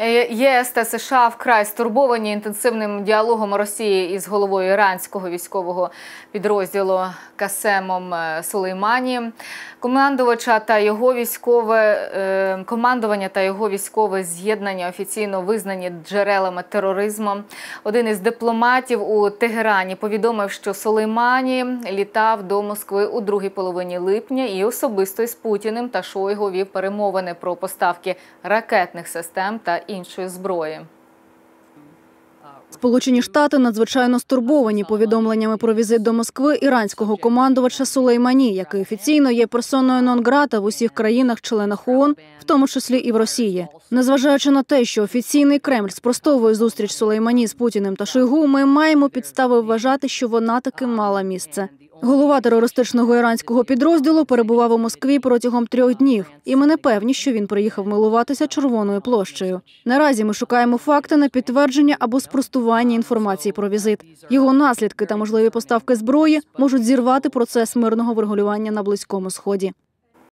Е, ЄС та США вкрай стурбовані інтенсивним діалогом Росії із головою іранського військового підрозділу Касемом е, Сулеймані. Командувача та його військове е, командування та його військове з'єднання офіційно визнані джерелами тероризму. Один із дипломатів у Тегерані повідомив, що Сулеймані літав до Москви у другій половині липня і особисто із Путіним та Шойгу вів перемовини про поставки ракетних систем та іншої зброї. Сполучені Штати надзвичайно стурбовані повідомленнями про візит до Москви іранського командувача Сулеймані, який офіційно є персоною нон-грата в усіх країнах-членах ООН, в тому числі і в Росії. Незважаючи на те, що офіційний Кремль спростовує зустріч Сулеймані з Путіним та Шойгу, ми маємо підстави вважати, що вона таки мала місце. Голова терористичного іранського підрозділу перебував у Москві протягом трьох днів, і ми не певні, що він приїхав милуватися червоною площею. Наразі ми шукаємо факти на підтвердження або спростування інформації про візит. Його наслідки та можливі поставки зброї можуть зірвати процес мирного врегулювання на близькому сході.